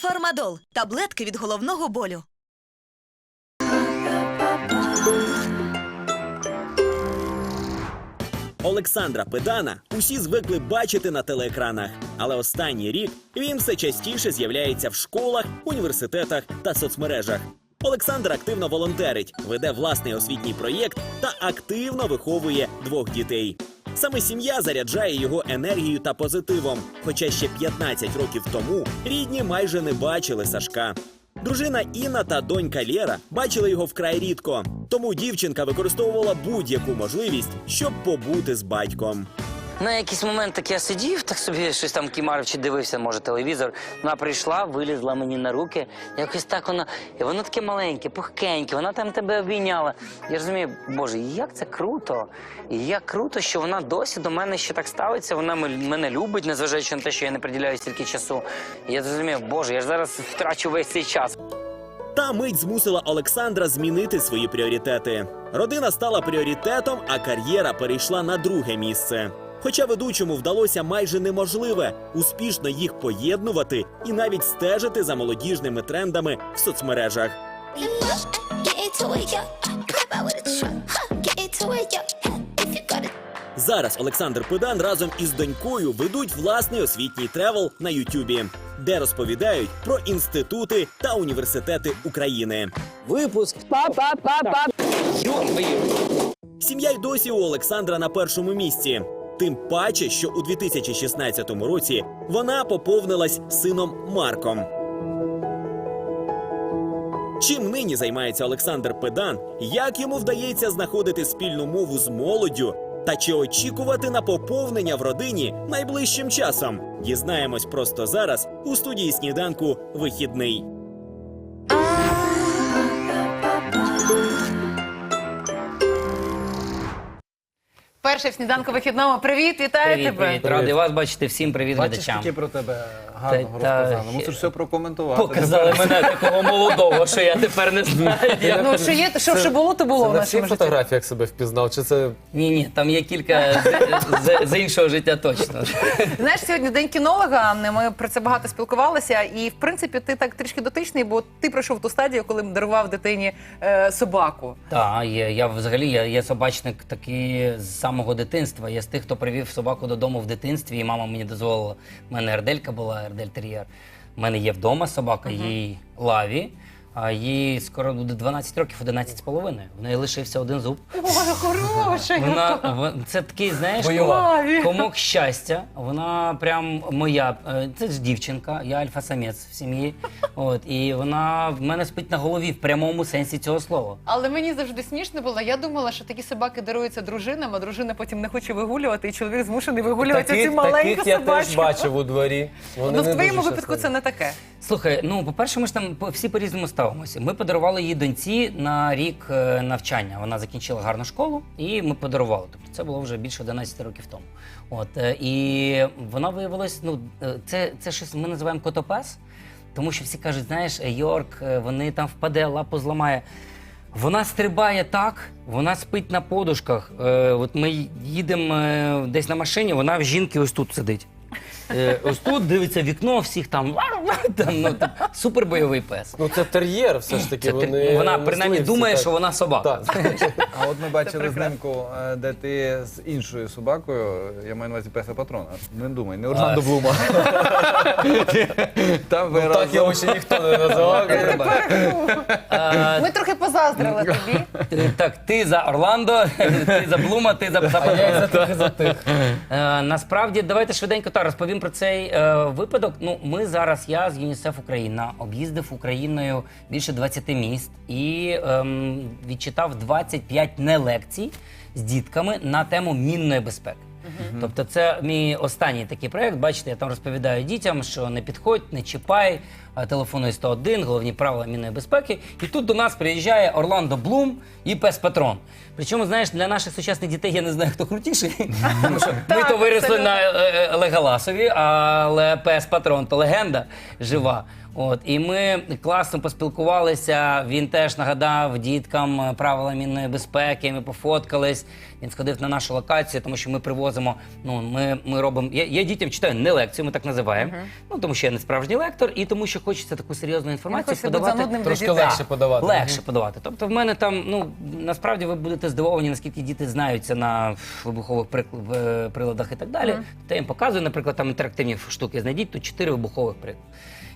Фармадол таблетки від головного болю. Олександра Педана усі звикли бачити на телеекранах, але останній рік він все частіше з'являється в школах, університетах та соцмережах. Олександр активно волонтерить, веде власний освітній проєкт та активно виховує двох дітей. Саме сім'я заряджає його енергією та позитивом. Хоча ще 15 років тому рідні майже не бачили Сашка. Дружина Інна та донька Лєра бачили його вкрай рідко, тому дівчинка використовувала будь-яку можливість, щоб побути з батьком. На якийсь момент так я сидів, так собі щось там кімарив чи дивився, може, телевізор. Вона прийшла, вилізла мені на руки. Якось так вона. І воно таке маленьке, пухкеньке, вона там тебе обійняла. Я розумію, боже, як це круто. І як круто, що вона досі до мене ще так ставиться. Вона мене любить, незважаючи на те, що я не приділяю стільки часу. Я зрозумів, боже, я ж зараз втрачу весь цей час. Та мить змусила Олександра змінити свої пріоритети. Родина стала пріоритетом, а кар'єра перейшла на друге місце. Хоча ведучому вдалося майже неможливе успішно їх поєднувати і навіть стежити за молодіжними трендами в соцмережах. Зараз Олександр Педан разом із донькою ведуть власний освітній тревел на Ютубі, де розповідають про інститути та університети України. Випуск. Па-па-па-па. Сім'я й досі у Олександра на першому місці. Тим паче, що у 2016 році вона поповнилась сином Марком. Чим нині займається Олександр Педан, як йому вдається знаходити спільну мову з молоддю, та чи очікувати на поповнення в родині найближчим часом? Дізнаємось просто зараз у студії сніданку вихідний. Перший в сніданку вихідному. Привіт, вітаю Привіт, тебе. привіт. Радий вас бачити. Всім привіт Бачиш, глядачам. таки про тебе гарно Та- та- розказано. Мусиш все прокоментувати. Показали мене такого молодого, що я тепер не знаю. як- Ну, що є, що вже було, то було Це в на всіх нашому житті. фотографіях себе впізнав, чи це Ні, ні, там є кілька з, з, з іншого життя точно. Знаєш, сьогодні день кінолога. Ми про це багато спілкувалися. І в принципі, ти так трішки дотичний, бо ти пройшов ту стадію, коли дарував дитині е, собаку. Так, є. Я взагалі я, я собачник такий з самого дитинства. Я з тих, хто привів собаку додому в дитинстві, і мама мені дозволила. У мене ерделька була, ердель тер'єр. У мене є вдома собака, їй лаві. А їй скоро буде 12 років, 11 з половиною. В неї лишився один зуб. Ой, хороша. Вона в- це такий, знаєш, Лаві. комок щастя. Вона прям моя. Е, Це ж дівчинка, я альфа-самець в сім'ї. От і вона в мене спить на голові в прямому сенсі цього слова. Але мені завжди смішно було. Я думала, що такі собаки даруються дружинам, а дружина потім не хоче вигулювати, і чоловік змушений вигулювати цю маленьку таких я теж собачку. бачив у дворі. Вони Ну, в не твоєму дуже випадку це не таке. Слухай, ну по-перше, ми ж там всі по-різному ставимося. Ми подарували її доньці на рік е, навчання. Вона закінчила гарну школу, і ми подарували. Тобто це було вже більше 11 років тому. От е, і вона виявилась, ну е, це, це щось ми називаємо котопес, тому що всі кажуть, знаєш, Йорк, вони там впаде, лапу зламає. Вона стрибає так, вона спить на подушках. От ми їдемо десь на машині, вона в жінки ось тут сидить. Е, ось тут дивиться вікно, всіх там, там ну, там супер пес. Ну це тер'єр, все ж таки. Це ти- Вони вона принаймні мисливці, думає, так. що вона собака. Так. А от ми бачили знімку, е, де ти з іншою собакою, я маю на увазі песа патрона. Не думай, не Орландо Блума. Там ви Так разом. його ще ніхто не називав. Ми трохи позаздрили тобі. Е, Так, ти за Орландо, ти за Блума, ти за за Патрона. Е, Насправді, давайте швиденько та розповім про цей е, випадок. Ну, ми зараз, я з ЮНІСЕФ Україна, об'їздив Україною більше 20 міст і е, відчитав 25 не лекцій з дітками на тему мінної безпеки. Тобто, це мій останній такий проект. Бачите, я там розповідаю дітям, що не підходь, не чіпай, а телефонуй 101, головні правила мінної безпеки. І тут до нас приїжджає Орландо Блум і пес Патрон. Причому, знаєш, для наших сучасних дітей я не знаю, хто крутіший, тому що ми то виросли на е, е, Леголасові, але пес Патрон то легенда жива. От і ми класно поспілкувалися. Він теж нагадав діткам е, правила мінної безпеки. Ми пофоткались. Він сходив на нашу локацію, тому що ми привозимо. Ну ми, ми робимо. Я, я дітям читаю не лекцію, ми так називаємо. Ну тому що я не справжній лектор, і тому що хочеться таку серйозну інформацію хочеться бути подавати. занудним для Трошки дітей. легше подавати. Легше подавати. Тобто, в мене там, ну насправді ви будете здивовані, наскільки діти знаються на вибухових е, приладах і так далі. Та я їм показую, наприклад, там інтерактивні штуки. Знайдіть тут чотири вибухових прилади.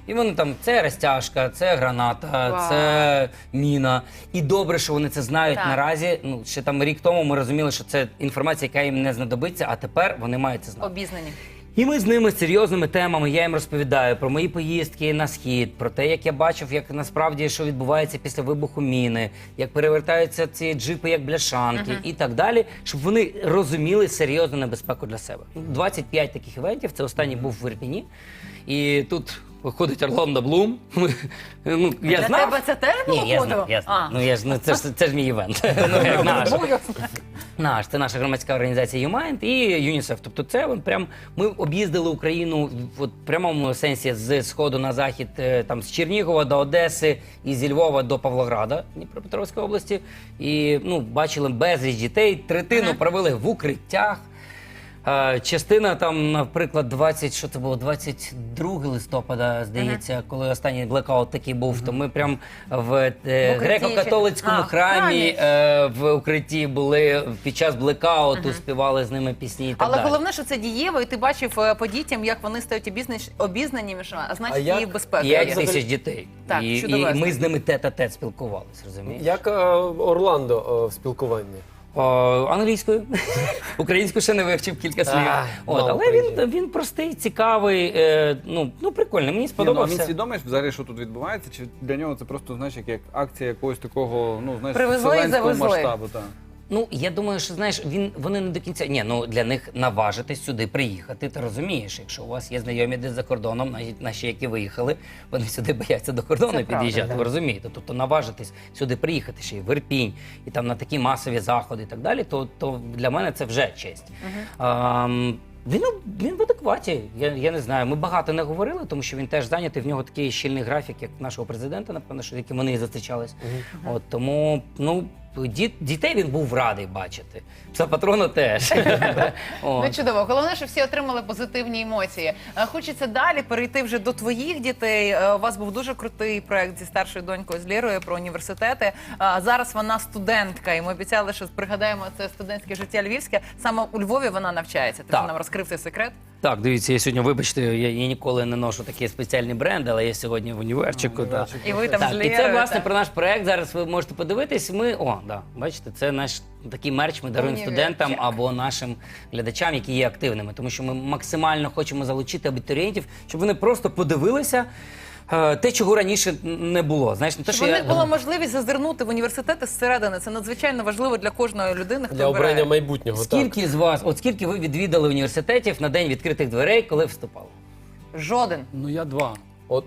І вони там це розтяжка, це граната, Вау. це міна. І добре, що вони це знають Так. наразі. Ну ще там рік тому ми розуміли, що це інформація, яка їм не знадобиться, а тепер вони мають це знати. Обізнані. І ми з ними з серйозними темами. Я їм розповідаю про мої поїздки на схід, про те, як я бачив, як насправді що відбувається після вибуху міни, як перевертаються ці джипи як бляшанки і так далі, щоб вони розуміли серйозну небезпеку для себе. Ну, 25 таких івентів. Це останній був в Ірпіні. І тут виходить Орландо Блум. Ми- ну, я Для знав. тебе це теж було Ні, я знав, я знав. Ну, я ж, ну, це, ж, це ж мій івент. ну, як наш. Наш, це наша громадська організація YouMind і ЮНІСЕФ. Тобто, це от прям ми об'їздили Україну в от прямому сенсі з сходу на захід, е, там з Чернігова до Одеси і зі Львова до Павлограда Дніпропетровської області. І ну, бачили безліч дітей. Третину провели в укриттях. Е, Частина там, наприклад, 20, що це було, 22 листопада, здається, коли останній блекаут такий був, то ми прям в е, укритті греко-католицькому А, храмі храмі. е, в укритті були під час блекауту, співали з ними пісні і так Але далі. головне, що це дієво, і ти бачив е, по дітям, як вони стають обізнані, обізнані а значить А як- безпека. П'ять є. тисяч дітей. Так, і, і чудовезно. ми з ними тет-а-тет спілкувалися, розумієш? Як е, Орландо е, в спілкуванні? О, англійською. Українську ще не вивчив кілька слів. А, От, але він, він простий, цікавий, е, ну, ну прикольний. Мені Ні, ну, а він свідомий взагалі, що тут відбувається, чи для нього це просто знаєш, як, як акція якогось такого, ну знаєш, Привезли і завезли. масштабу. Так. Ну, я думаю, що знаєш, він вони не до кінця. Ні, ну для них наважитись сюди приїхати. Ти розумієш, якщо у вас є знайомі десь за кордоном, навіть наші, які виїхали, вони сюди бояться до кордону Це під'їжджати. да. Ви розумієте? Тобто наважитись сюди приїхати ще й в Ірпінь, і там на такі масові заходи і так далі, то, то для мене це вже честь. А, він, він в адекваті. Я, я не знаю. Ми багато не говорили, тому що він теж зайнятий. В нього такий щільний графік, як нашого президента, напевно, що яким вони і зустрічались. От тому, ну. Діт, дітей він був радий бачити. Пса патрона теж. Ну чудово. Головне, що всі отримали позитивні емоції. Е, Хочеться далі перейти вже до твоїх дітей. Е, У вас був дуже крутий проект зі старшою донькою з Лірою про університети. А Зараз вона студентка, і ми обіцяли, що пригадаємо це студентське життя львівське. Саме у Львові вона навчається. Ти Так. вже нам розкрив цей секрет. Так, дивіться, я сьогодні, вибачте, я, я ніколи не ношу такі спеціальні бренди, але я сьогодні в універчику. так. І ви там Так, з і це власне так. про наш проект. Зараз ви можете подивитись. Ми о, да, бачите, це наш такий мерч. Ми даруємо студентам або нашим глядачам, які є активними, тому що ми максимально хочемо залучити абітурієнтів, щоб вони просто подивилися. е, Те, чого раніше не було. Знаєш, не те, Щоб що у я... була можливість зазирнути в університети зсередини. Це надзвичайно важливо для кожної людини, хто Для обрання обирає. майбутнього. Так. Скільки з вас, от скільки ви відвідали університетів на день відкритих дверей, коли вступали? Жоден. Ну я два. От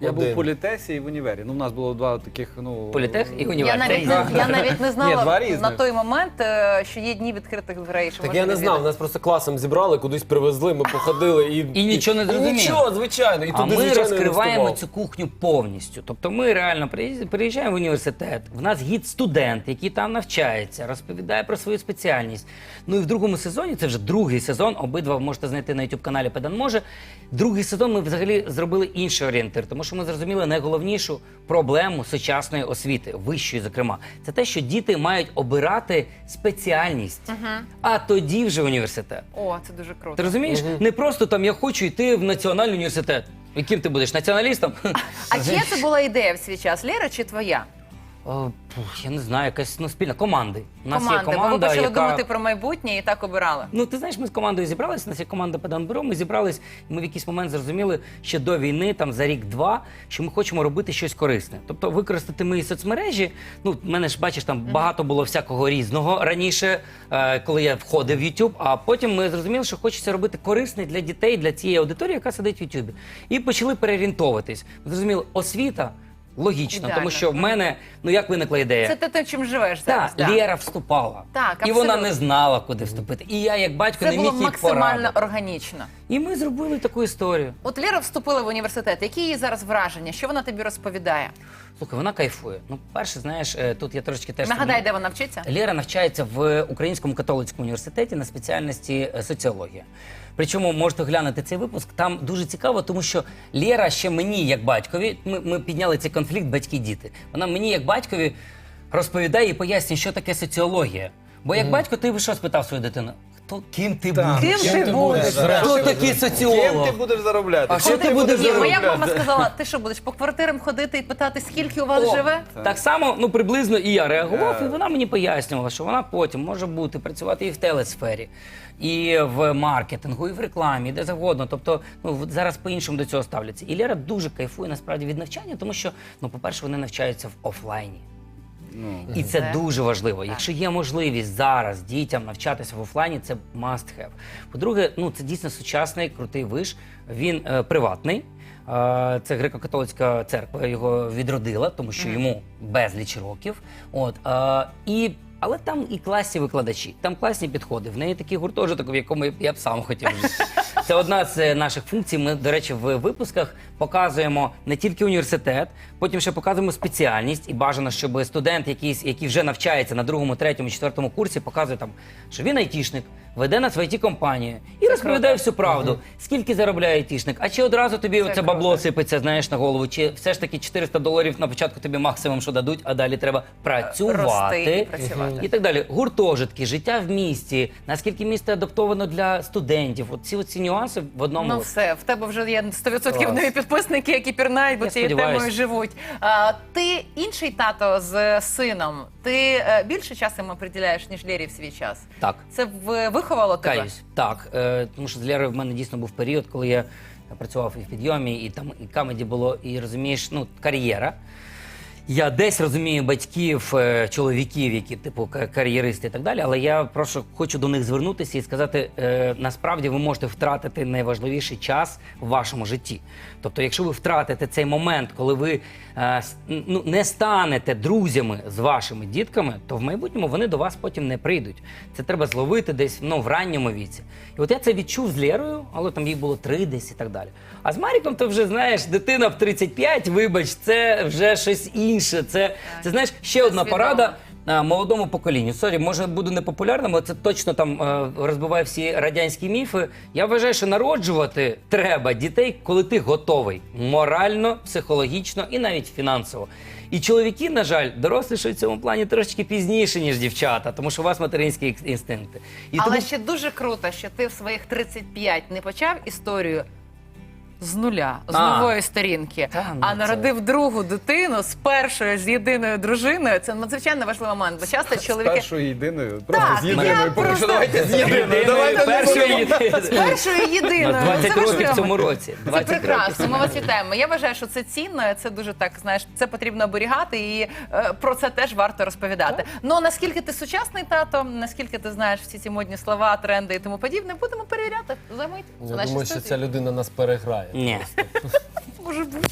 Я був в політесі і в універі. Ну, у нас було два таких, ну. Політех і Я універ. навіть, не, я навіть не Ні, знала різних. на той момент, е, що є дні відкритих дверей. Що Так можна я не знав, відвідати. нас просто класом зібрали, кудись привезли, ми походили і. І нічого не зрозуміли. Нічого, звичайно. І А туди, ми звичайно, не розкриваємо вступав. цю кухню повністю. Тобто ми реально приїз- приїжджаємо в університет. В нас гід студент, який там навчається, розповідає про свою спеціальність. Ну і в другому сезоні, це вже другий сезон. Обидва ви можете знайти на youtube каналі Педан може. Другий сезон ми взагалі зробили інший орієнтир, тому що ми зрозуміли найголовнішу проблему сучасної освіти, вищої, зокрема, це те, що діти мають обирати спеціальність, а тоді вже університет. О, це дуже круто. Ти розумієш? Не просто там я хочу йти в національний університет. Яким ти будеш? Націоналістом? А чия це була ідея в свій час? Лєра чи твоя? Пух, я не знаю, якась ну, спільна команди. У нас Команда. є Бо ви команда, почали яка... думати про майбутнє і так обирали. Ну, ти знаєш, ми з командою зібралися, у нас є команда Педанбюро, ми зібрались, і ми в якийсь момент зрозуміли ще до війни, там за рік-два, що ми хочемо робити щось корисне. Тобто використати мої соцмережі. Ну, в мене ж бачиш, там багато було всякого різного раніше, е, коли я входив в YouTube, а потім ми зрозуміли, що хочеться робити корисне для дітей, для цієї аудиторії, яка сидить в YouTube. І почали переорієнтовуватись. Ми зрозуміли, освіта. Логічно, Ідеально. тому що в мене, ну як виникла ідея? Це те, чим живеш зараз. Так, да. Лєра вступала. Так, і вона не знала, куди вступити. І я, як батько, Це не міг було максимально порадити. органічно. І ми зробили таку історію. От Лера вступила в університет. Які її зараз враження? Що вона тобі розповідає? Слухай, вона кайфує. Ну, перше, знаєш, е, тут я трошки теж Нагадай, де вона вчиться? Лера навчається в Українському католицькому університеті на спеціальності е, соціологія. Причому можете глянути цей випуск. Там дуже цікаво, тому що Лера ще мені, як батькові, ми, ми підняли цей конфлікт батьки-діти. Вона мені, як батькові, розповідає і пояснює, що таке соціологія. Бо як батько, ти би що спитав свою дитину? Хто ким ти Так. будеш? Ким ти будеш? Хто такий Ким соціолог? ти будеш заробляти? А що ти будеш Ні, моя мама сказала, ти що будеш по квартирам ходити і питати, скільки у вас О, живе? Так само, ну приблизно і я реагував, і вона мені пояснювала, що вона потім може бути працювати і в телесфері, і в маркетингу, і в рекламі, і де завгодно. Тобто, ну от зараз по-іншому до цього ставляться. І Лера дуже кайфує насправді від навчання, тому що, ну, по-перше, вони навчаються в офлайні. І це дуже важливо. Якщо є можливість зараз дітям навчатися в офлайні, це must have. По-друге, ну це дійсно сучасний крутий виш. Він е, приватний. Е, Це греко-католицька церква його відродила, тому що йому безліч років. От е, і але там і класні викладачі, там класні підходи. В неї такий гуртожиток, в якому я б сам хотів жити. Це одна з е, наших функцій. Ми, до речі, в випусках показуємо не тільки університет, потім ще показуємо спеціальність, і бажано, щоб студент, якийсь, який вже навчається на другому, третьому, четвертому курсі, показує там, що він айтішник, веде на свої компанії і розповідає всю правду. Скільки заробляє айтішник? А чи одразу тобі оце бабло круто. сипеться, знаєш, на голову? Чи все ж таки 400 доларів на початку тобі максимум, що дадуть, а далі треба працювати Рости і працювати. і так далі. Гуртожитки, життя в місті, наскільки місто адаптовано для студентів. От ці оці нюанси в одному. Ну все, в тебе вже є 100% Клас. нові підписники, які пірнають, бо Я цією сподіваюсь. темою живуть. А, ти інший тато з сином. Ти е, більше часу йому приділяєш, ніж Лєрі в свій час. Так. Це в- виховало тебе? Каюсь. Так, е, тому що з Лєрою в мене дійсно був період, коли я працював і в підйомі, і там і камеді було, і розумієш, ну, кар'єра. Я десь розумію батьків, е, чоловіків, які типу кар'єристи і так далі, але я просто хочу до них звернутися і сказати: е, насправді ви можете втратити найважливіший час в вашому житті. Тобто, якщо ви втратите цей момент, коли ви е, ну, не станете друзями з вашими дітками, то в майбутньому вони до вас потім не прийдуть. Це треба зловити десь ну, в ранньому віці. І от я це відчув з Лєрою, але там їй було три десь і так далі. А з Маріком, то вже знаєш, дитина в 35, вибач, це вже щось інше. Це, це знаєш, ще одна свідомо. порада. а, Молодому поколінню. Сорі, може буду непопулярним, але це точно там е, розбиває всі радянські міфи. Я вважаю, що народжувати треба дітей, коли ти готовий морально, психологічно і навіть фінансово. І чоловіки, на жаль, дорослішають в цьому плані трошки пізніше, ніж дівчата, тому що у вас материнські інстинкти. І Але тому ще дуже круто, що ти в своїх 35 не почав історію з нуля, з А. нової сторінки, Та, ну, а це- народив другу дитину з першою, з єдиною дружиною. Це надзвичайно важливий момент, бо часто З чоловіки першою єдиною. Просто Так, з я єдиною. поки просто- що давайте з єдиною. Давайте не першою будемо. єдиною. першою єдиною. нас 20 Це років важливо. в цьому році. Це 20 років прекрасно. Ми вас вітаємо. Я вважаю, що це цінно. Це дуже так. Знаєш, це потрібно оберігати, і е, про це теж варто розповідати. Ну наскільки ти сучасний тато, наскільки ти знаєш всі ці модні слова, тренди і тому подібне, будемо перевіряти за мить. у Я думаю, що ця людина нас переграє. Ні. Може бути.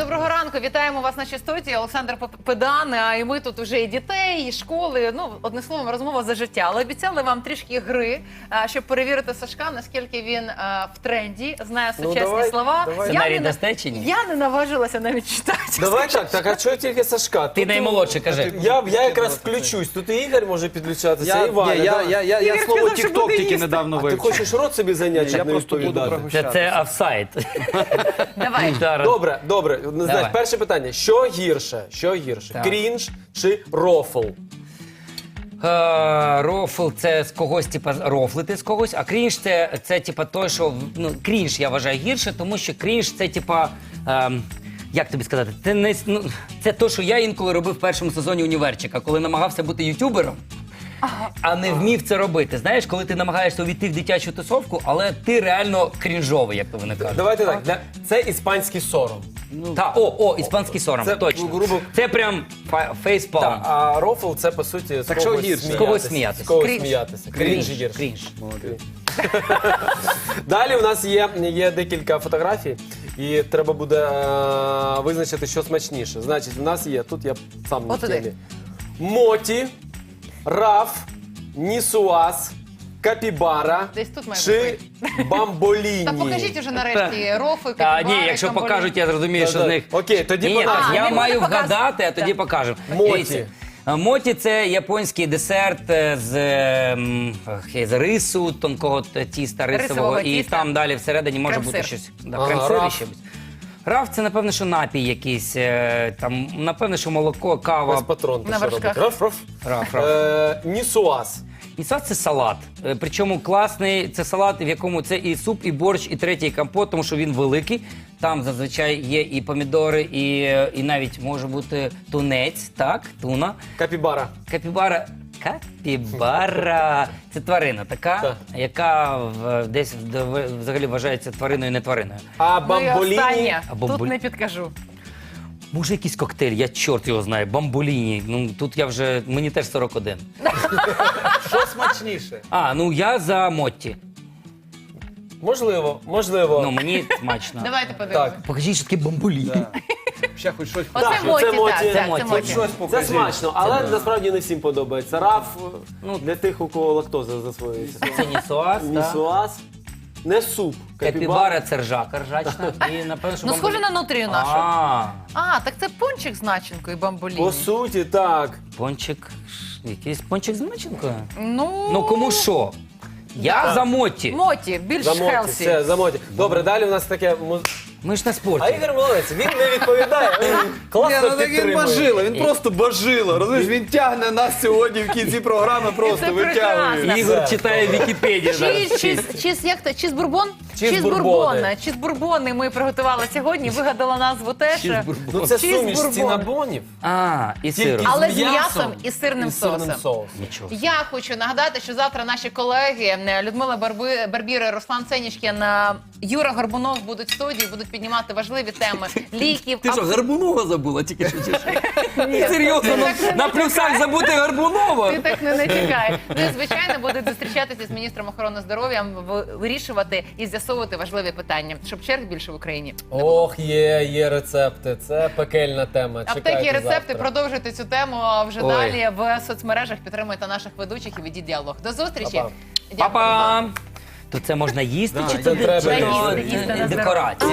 Доброго ранку, вітаємо вас нашій студії. Олександр Педан. А і ми тут уже і дітей, і школи. Ну, одним словом, розмова за життя. Але обіцяли вам трішки гри, щоб перевірити Сашка, наскільки він в тренді, знає Ну, сучасні давай, слова. давай. Я не на- дасте чи ні? Я не наважилася навіть читати. Давай так, так, а чого тільки Сашка? Ти Тут, наймолодший, кажи. Я, я якраз включусь. Тут і Ігор може підключатися, Я, і Ваня. я, я, я, я Ігор слово що буде тільки недавно А ти хочеш рот собі зайняти, Я просто буду. Це. Давай. Добре, добре. Ну, Знаєш, Давай. перше питання: що гірше? Що гірше? Так. Крінж чи рофл? Е, Рофл це з когось, типа, рофлити з когось, а крінж це, це типа той, що ну, крінж я вважаю гірше, тому що крінж це типа. ем, як тобі сказати, це не с- ну, це то, що я інколи робив в першому сезоні універчика, коли намагався бути ютубером, а не вмів це робити. Знаєш, коли ти намагаєшся увійти в дитячу тусовку, але ти реально крінжовий, як то вони кажуть. Давайте так. Для... Це іспанський сором. Та о, о, іспанський сором, Це, точно. грубо- Це прям фа- фейспалм. Так, а рофл це по суті з Так що когось гірше? сміятися. З когось сміятися. З когось Крінж. сміятися. Крінж гірше. крінж. Далі у нас є, є декілька фотографій, і треба буде е, визначити, що смачніше. Значить, у нас є, тут я сам на От туди. темі. Моті, Раф, Нісуаз, капібара Десь тут має чи бамболіні? Та покажіть уже нарешті рофи, Та капібари, ні, якщо камболі. покажуть, я зрозумію, що з них. Окей, тоді ні, так, назві. я Не маю вгадати, а тоді Так. покажемо. Моті. Дивіться, е, Моті це японський десерт е, з, е, м, з рису, тонкого т- тіста рисового, Рисового і тіста. там далі всередині може Крем-сир. бути щось. Да, Ага, крем-сир і раф. ще. Раф це, напевно, що напій якийсь. е, Там, напевно, що молоко, кава. Ось патрон. На що вершках. робить? Раф, раф. Раф, раф. Е, Нісуаз. І сас це салат. Е, Причому класний це салат, в якому це і суп, і борщ, і третій компот, тому що він великий. Там зазвичай є і помідори, і, і навіть може бути тунець, так, туна. Капібара. Капібара. Капібара. Це тварина така, Так. яка в- десь в- взагалі вважається твариною, не твариною. А Ну і бамболіні. останнє. Або Тут не підкажу. Може, якийсь коктейль, я чорт його знаю, бамбуліні. Ну тут я вже мені теж 41. Що смачніше? А, ну я за Мотті. Можливо, можливо. Ну мені смачно. Давайте подивимося. Так. Покажіть, що таке бамбулі. Да. Ще хоч щось Оце Так, моті, це моті. так, Це так, моті. щось Це покажіть. смачно, але насправді не всім подобається. Раф Ну, для тих, у кого лактоза засвоюється. Це нісуаз, так. Нісуаз. Не суп. Капібара це ржака ржачна. І напевно, що Ну, бамбулі- схоже на нутрію нашу. А, А, так це пончик з начинкою бамболіні. По суті, так. пончик. Якийсь пончик з начинкою. Ну, Ну кому що? Я за моті. Моті, більш Замоті, хелсі. все, замоті. Добре, далі у нас таке. му- Ми ж на А. Ігор Молодець, він не відповідає. Він Ні, ну так він підтримує. бажило, він просто бажило. Розумієш, він тягне нас сьогодні в кінці програми, просто це витягує. Ігор читає Вікіпедію. зараз. Чіз, чіз, чіз, як то? Чізбурбон? Чізбурбони. Чізбурбони ми приготували сьогодні, вигадала назву теж. Ну це суміш цінабонів. А, і Тільки сиром. Але з з м'ясом і сирним сирним соусом. соусом. Нічого. Я хочу нагадати, що завтра наші колеги е, Людмила Барби, Барбіра, Руслан Сенічкін, е, Юра Горбунов будуть в студії, будуть піднімати важливі теми ліків. Ти що, аб- Горбунова забула тільки що? чи що? Серйозно, ти на- плюсах забути Горбунова? Ти так не натякай. Ну і звичайно будуть зустрічатися з міністром охорони здоров'я, в- вирішувати і з'ясовувати важливі питання, щоб черг більше в Україні. Ох, є, є рецепти. Це пекельна тема. Аптеки і рецепти завтра. продовжуйте цю тему а вже Ой. далі в соцмережах. Підтримуйте наших ведучих і ведіть діалог. До зустрічі. Па-па. Дякую. Папа! То це можна їсти, чи це це треба їсти. Їсти на здоров'я. декорація?